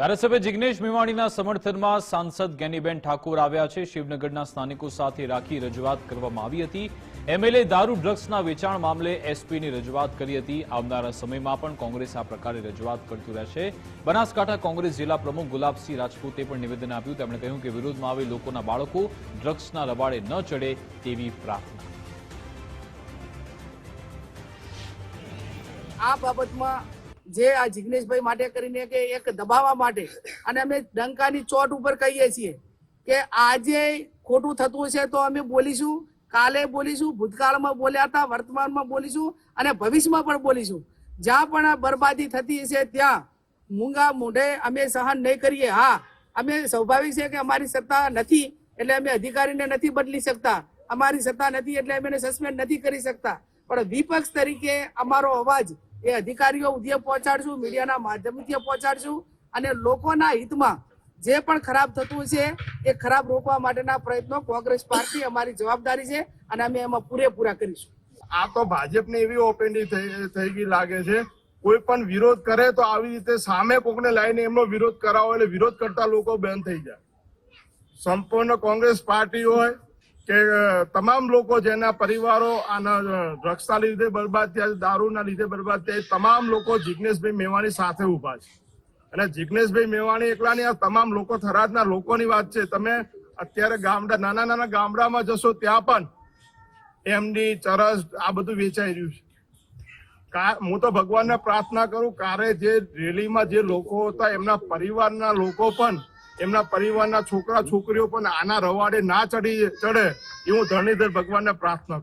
ધારાસભ્ય જિગ્નેશ મેવાણીના સમર્થનમાં સાંસદ જ્ઞાનીબેન ઠાકોર આવ્યા છે. શિવનગરના સ્થાનિકો સાથે રાખી રજૂઆત કરવામાં આવી હતી. એમએલએ દારૂ ડ્રગ્સના વેચાણ મામલે એસપીની રજૂઆત કરી હતી. આવનારા સમયમાં પણ કોંગ્રેસ આ પ્રકારે રજૂઆત કરતું રહેશે. બનાસકાંઠા કોંગ્રેસ જિલ્લા પ્રમુખ ગુલાબસિંહ રાજપૂતે પણ નિવેદન આપ્યું. તેમણે કહ્યું કે વિરોધમાં આવે લોકોના બાળકો ડ્રગ્સના રવાડે ન ચડે તેવી પ્રાર્થના. આ બાબતમાં જે આ જિગ્નેશભાઈ માટે કરીને કે એક દબાવવા માટે, અને અમે ડંકાની ચોટ ઉપર કહીએ છીએ કે આજે ખોટું થતું છે તો અમે બોલીશું, કાલે બોલીશું, ભૂતકાળમાં બોલ્યા હતા, વર્તમાનમાં બોલીશું, અને ભવિષ્યમાં પણ બોલીશું. જ્યાં પણ બરબાદી થતી છે ત્યાં મૂંગા મોઢે અમે સહન નહીં કરીએ. હા, અમે સ્વાભાવિક છે કે અમારી સત્તા નથી, એટલે અમે અધિકારીને નથી બદલી શકતા. અમારી સત્તા નથી, એટલે અમે સસ્પેન્ડ નથી કરી શકતા. પણ વિપક્ષ તરીકે અમારો અવાજ એ અધિકારીઓ સુધી પહોંચાડશું, મીડિયાના માધ્યમથી પહોંચાડશું અને લોકોના હિતમાં જે પણ ખરાબ થતું છે એ ખરાબ રોકવા માટેના પ્રયત્નો કોંગ્રેસ પાર્ટી અમારી જવાબદારી છે અને અમે એમાં પૂરેપૂરા કરીશું. આ તો ભાજપને એવી ઓપેન્ડી થઈ ગઈ લાગે છે. કોઈ પણ વિરોધ કરે તો આવી રીતે સામે કોકને લાવીને એમનો વિરોધ કરાવો એટલે વિરોધ કરતા લોકો બંધ થઈ જાય. સંપૂર્ણ કોંગ્રેસ પાર્ટી હોય કે તમામ લોકો જેના પરિવારો આના ડ્રગ્સના લીધે બરબાદ થયા દારૂના લીધે બરબાદ થયા તમામ લોકો જિગ્નેશભાઈ મેવાણી સાથે ઊભા છે. અને જિગ્નેશભાઈ મેવાણી એકલાની આ તમામ લોકો થરાદના લોકોની વાત છે. તમે અત્યારે ગામડા, નાના નાના ગામડામાં જશો ત્યાં પણ એમડી ચરસ, આ બધું વેચાઈ રહ્યું છે. હું તો ભગવાનને પ્રાર્થના કરું, કારે જે રેલીમાં જે લોકો હતા, એમના પરિવારના લોકો પણ એમના પરિવારના છોકરા છોકરીઓ પણ આના રવાડે ના ચડી ચડે એવું ધરણીધર ભગવાનને પ્રાર્થના